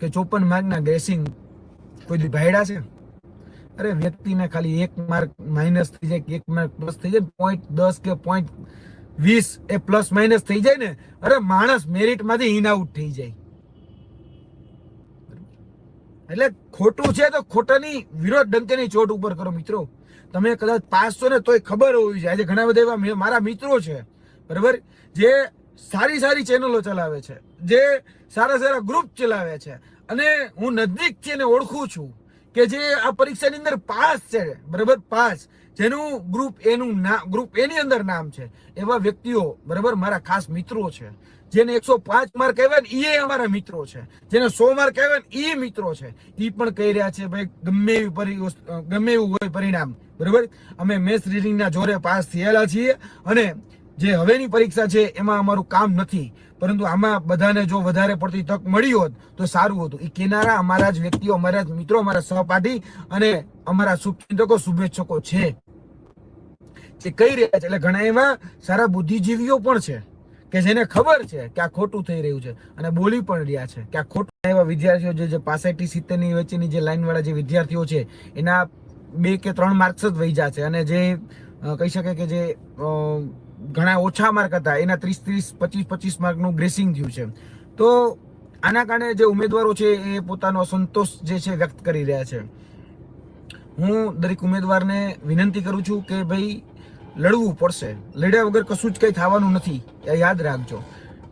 કે ચોપન માર્કના ગ્રેસિંગ કોઈ દી ભાયડા છે, અરે વ્યક્તિને ખાલી એક માર્ક માઇનસ થઈ જાય કે એક માર્ક પ્લસ થઈ જાય પોઈન્ટ દસ કે પોઈન્ટ વીસ એ પ્લસ માઇનસ થઈ જાય ને, અરે માણસ મેરિટમાંથી ઇન આઉટ થઈ જાય. એટલે ખોટું છે તો ખોટાની વિરોધ ડંકેની ચોટ ઉપર કરો મિત્રો. તમે કદાચ પાસ છો ને તોય ખબર હોવી જોઈએ. આજે ઘણા બધા એવા મારા મિત્રો છે, બરાબર, જે સારી સારી ચેનલો ચલાવે છે. જે સારા સારા ગ્રુપ ચલાવે છે. અને હું નજદીકથી એને ઓળખું છું કે જે આ પરીક્ષાની અંદર પાસ છે, બરાબર પાસ, જેનું ગ્રુપ એનું નામ ગ્રુપ એની અંદર નામ છે. એવા વ્યક્તિઓ, બરાબર, મારા ખાસ મિત્રો છે. જેને એકસો પાંચ માર્ક આવ્યા ને એ અમારા મિત્રો છે. જેને સો માર્ક આવ્યા ને એ મિત્રો છે. એ પણ કહી રહ્યા છે, ભાઈ, ગમે એવી ગમે એવું હોય પરિણામ. બરાબર? અમે મેથ્સ રીડિંગના જોરે પાસ થયેલા છીએ. અને જે હવેની પરીક્ષા છે, એમાં અમારું કામ નથી. પરંતુ આમાં બધાને જો વધારે પડતી તક મળી હોત, તો સારું હતું. એ કેનારા અમારા જ વ્યક્તિઓ, અમારા જ મિત્રો, અમારા સહપાઠી અને અમારા શુભચિંતકો શુભેચ્છકો છે. જે કહી રહ્યા છે? એટલે ઘણા એવા સારા બુદ્ધિજીવીઓ પણ છે કે જેને ખબર છે કે આ ખોટું થઈ રહ્યું છે. અને બોલી પણ રહ્યા છે કે આ ખોટું એવા વિદ્યાર્થીઓ જે જે પાસઠ સિત્તેરની વચ્ચેની જે લાઈનવાળા જે વિદ્યાર્થીઓ છે, એના બે કે ત્રણ માર્ક્સ જ વહી છે અને જે કહી શકાય કે જે ઘણા ઓછા માર્ક હતા, એના ત્રીસ ત્રીસ, પચીસ પચીસ માર્કનું ગ્રેસિંગ થયું છે. તો આના કારણે જે ઉમેદવારો છે, એ પોતાનો સંતોષ જે છે, વ્યક્ત કરી રહ્યા છે. હું દરેક ઉમેદવારને વિનંતી કરું છું કે ભાઈ, લડવું પડશે. લડ્યા વગર કશું જ કંઈ થવાનું નથી. એ યાદ રાખજો.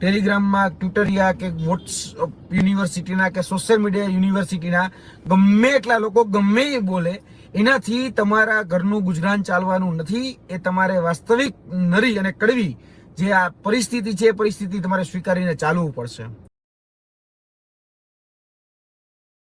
ટેલિગ્રામમાં ટ્વિટરિયા કે વોટ્સઅપ યુનિવર્સિટીના કે સોશિયલ મીડિયા યુનિવર્સિટીના ગમે એટલા લોકો ગમે એ બોલે એનાથી તમારા ઘરનું ગુજરાન ચાલવાનું નથી, એ તમારે વાસ્તવિક નરી અને કડવી જે આ પરિસ્થિતિ છે એ પરિસ્થિતિ તમારે સ્વીકારીને ચાલવું પડશે.